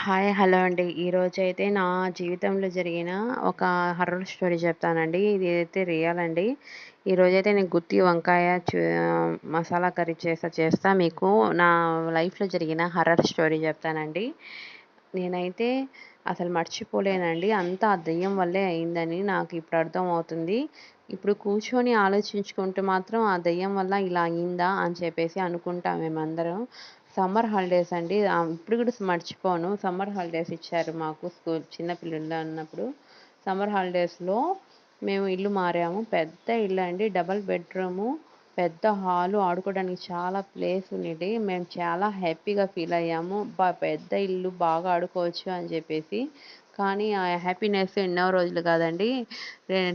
Hi hello అండి. ఈరోజైతే నా జీవితంలో జరిగిన ఒక హర్రర్ స్టోరీ చెప్తానండి. ఇది అయితే రియల్ అండి. ఈరోజైతే నేను గుత్తి వంకాయ మసాలా కర్రీ చేస్తా చేస్తా. మీకు నా లైఫ్లో జరిగిన హర్రర్ స్టోరీ చెప్తానండి. నేనైతే అసలు మర్చిపోలేనండి. అంతా ఆ దెయ్యం వల్లే అయిందని నాకు ఇప్పుడు అర్థం అవుతుంది ఇప్పుడు కూర్చొని ఆలోచించుకుంటూ మాత్రం ఆ దెయ్యం వల్ల ఇలా అయిందా అని చెప్పేసి అనుకుంటాం మేమందరం. సమ్మర్ హాలిడేస్ అండి. ఇప్పుడు కూడా మర్చిపోను. సమ్మర్ హాలిడేస్ ఇచ్చారు మాకు స్కూల్ చిన్నపిల్లలు అన్నప్పుడు సమ్మర్ హాలిడేస్లో మేము ఇల్లు మారాము. పెద్ద ఇల్లు అండి. డబల్ బెడ్రూము పెద్ద హాలు ఆడుకోవడానికి చాలా ప్లేస్ ఉండేది. మేము చాలా హ్యాపీగా ఫీల్ అయ్యాము. బా పెద్ద ఇల్లు బాగా ఆడుకోవచ్చు అని చెప్పేసి. కానీ ఆ హ్యాపీనెస్ ఎన్నో రోజులు కాదండి.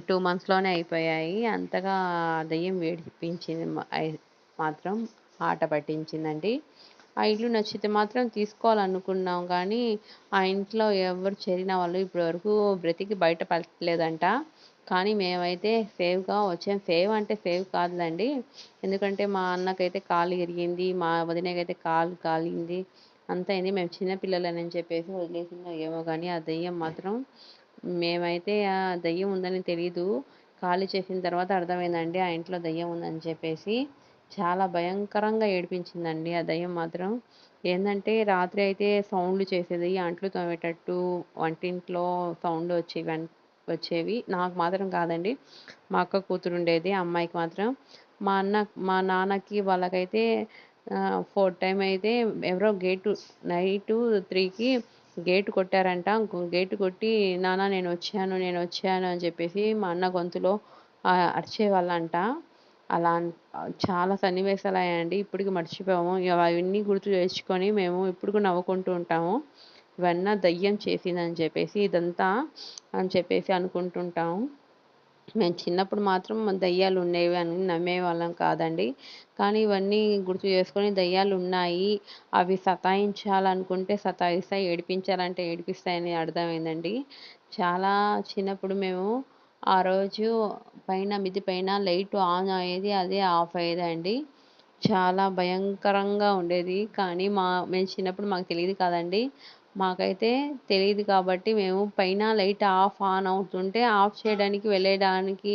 టూ మంత్స్లోనే అయిపోయాయి. అంతగా దయ్యం వేడిపించింది మాత్రం ఆట పట్టించిందండి. ఆ ఇల్లు నచ్చితే మాత్రం తీసుకోవాలనుకున్నాం. కానీ ఆ ఇంట్లో ఎవరు చేరిన వాళ్ళు ఇప్పటివరకు బ్రతికి బయట పడలేదంట. కానీ మేమైతే సేవ్గా వచ్చాం. సేవ్ అంటే సేవ్ కాదులండి. ఎందుకంటే మా అన్నకైతే కాలు ఇరిగింది మా వదినకైతే కాలు కాలింది అంత అయింది. మేము చిన్నపిల్లలని చెప్పేసి వదిలేసిందో ఏమో కానీ ఆ దెయ్యం మాత్రం మేమైతే ఆ దయ్యం ఉందని తెలీదు. ఖాళీ చేసిన తర్వాత అర్థమైందండి ఆ ఇంట్లో దయ్యం ఉందని చెప్పేసి. చాలా భయంకరంగా ఏడిపించిందండి ఆ దయ్యం మాత్రం. ఏంటంటే రాత్రి అయితే సౌండ్లు చేసేది అంట్లు తోమేటట్టు వంటింట్లో సౌండ్ వచ్చేవి వచ్చేవి నాకు మాత్రం కాదండి. మా అక్క కూతురు ఉండేది అమ్మాయికి మాత్రం. మా అన్న మా నాన్నకి వాళ్ళకైతే ఫోర్ టైం అయితే ఎవరో గేటు నైటు త్రీకి గేటు కొట్టారంట. గేటు కొట్టి నాన్న నేను వచ్చాను నేను వచ్చాను అని చెప్పేసి మా అన్న గొంతులో అరిచేవాళ్ళంట. అలా చాలా సన్నివేశాలు అయ్యాయండి ఇప్పటికి మర్చిపోము అవన్నీ గుర్తు తెచ్చుకొని మేము ఇప్పుడు నవ్వుకుంటూ ఉంటాము. ఇవన్నీ దయ్యం చేసిందని చెప్పేసి ఇదంతా అని చెప్పేసి అనుకుంటుంటాము. మేము చిన్నప్పుడు మాత్రం దయ్యాలు ఉండేవి అని నమ్మేవాళ్ళం కాదండి. కానీ ఇవన్నీ గుర్తు చేసుకొని దయ్యాలు ఉన్నాయి అవి సతాయించాలనుకుంటే సతాయిస్తాయి ఏడిపించాలంటే ఏడిపిస్తాయని అర్థమైందండి. చాలా చిన్నప్పుడు మేము ఆ రోజు పైన మిద్ది పైన లైట్ ఆన్ అయ్యేది అదే ఆఫ్ అయ్యేదండి. చాలా భయంకరంగా ఉండేది. కానీ మా మేము చిన్నప్పుడు మాకు తెలియదు కదండి. మాకైతే తెలియదు కాబట్టి మేము పైన లైట్ ఆఫ్ ఆన్ అవుతుంటే ఆఫ్ చేయడానికి వెళ్ళడానికి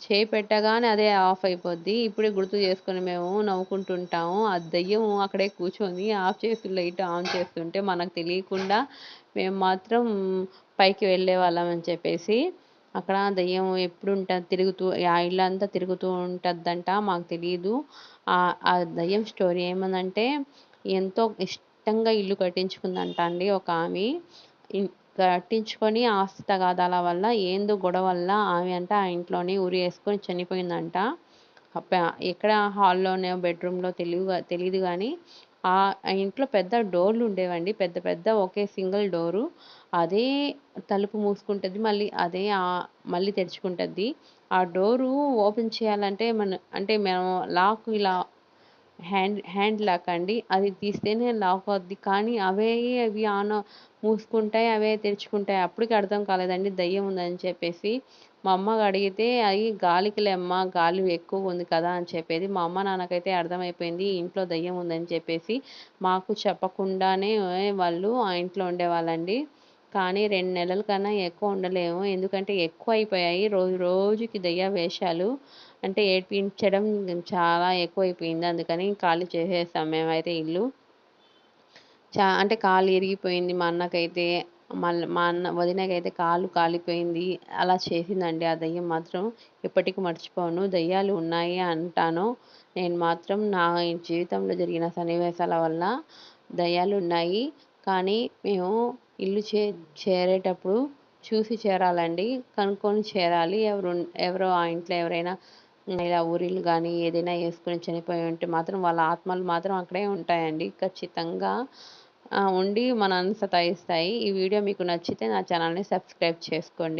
చేయి పెట్టగానే అదే ఆఫ్ అయిపోద్ది. ఇప్పుడే గుర్తు చేసుకొని మేము నవ్వుకుంటుంటాము. ఆ దయ్యం అక్కడే కూర్చొని ఆఫ్ చేసి లైట్ ఆన్ చేస్తుంటే మనకు తెలియకుండా మేము మాత్రం పైకి వెళ్ళే వాళ్ళం అని చెప్పేసి అక్కడ దయ్యం ఎప్పుడు ఉంటుంది తిరుగుతూ ఆ ఇల్లంతా తిరుగుతూ ఉంటుందంట మాకు తెలియదు ఆ దయ్యం స్టోరీ ఏమనంటే ఎంతో ఇష్టంగా ఇల్లు కట్టించుకుందంట అండి ఒక ఆమె. కట్టించుకొని ఆస్తి తగాదాల వల్ల ఏందో గొడవ వల్ల ఆమె అంట ఆ ఇంట్లోనే ఉరి వేసుకొని చనిపోయిందంట. ఎక్కడ హాల్లోనే బెడ్రూమ్లో తెలియదు తెలియదు కానీ ఆ ఇంట్లో పెద్ద డోర్లు ఉండేవండి. పెద్ద పెద్ద ఒకే సింగిల్ డోరు. అదే తలుపు మూసుకుంటుంది మళ్ళీ అదే మళ్ళీ తెరుచుకుంటుంది. ఆ డోరు ఓపెన్ చేయాలంటే మన అంటే మేము లాక్ ఇలా హ్యాండ్ హ్యాండ్ లాక్ అండి. అది తీస్తేనే లాక్ అవుద్ది. కానీ అవే అవి ఆన్ మూసుకుంటాయి అవే తెరుచుకుంటాయి. అప్పటికి అర్థం కాలేదండి. దయ్యం ఉందని చెప్పేసి మా అమ్మకి అడిగితే అవి గాలికి లేమ్మ గాలి ఎక్కువ ఉంది కదా అని చెప్పేది. మా అమ్మ నాన్నకైతే అర్థమైపోయింది ఇంట్లో దయ్యం ఉందని చెప్పేసి మాకు చెప్పకుండానే వాళ్ళు ఆ ఇంట్లో ఉండేవాళ్ళండి. కానీ రెండు నెలల కన్నా ఎక్కువ ఉండలేము. ఎందుకంటే ఎక్కువ అయిపోయాయి. రోజు రోజుకి దయ్య వేషాలు అంటే ఏడ్పించడం చాలా ఎక్కువైపోయింది అందుకని ఖాళీ చేసేస్తాం మేమైతే ఇల్లు చా అంటే కాలు ఇరిగిపోయింది. మా అన్నకైతే మళ్ళీ మా అన్న వదినకైతే కాలు కాలిపోయింది. అలా చేసిందండి ఆ దయ్యం మాత్రం. ఎప్పటికీ మర్చిపోను. దయ్యాలు ఉన్నాయి అంటాను. నేను మాత్రం నా జీవితంలో జరిగిన సన్నివేశాల వల్ల దయ్యాలు ఉన్నాయి. కానీ మేము ఇల్లు చే చేరేటప్పుడు చూసి చేరాలండి. కనుక్కొని చేరాలి. ఎవరు ఎవరో ఆ ఇంట్లో ఎవరైనా ఇలా ఊరిలు కానీ ఏదైనా వేసుకొని చనిపోయి ఉంటే మాత్రం వాళ్ళ ఆత్మలు మాత్రం అక్కడే ఉంటాయండి. ఖచ్చితంగా ఉండి మనల్ని సతాయిస్తాయి ఈ వీడియో మీకు నచ్చితే నా ఛానల్ని సబ్స్క్రైబ్ చేసుకోండి.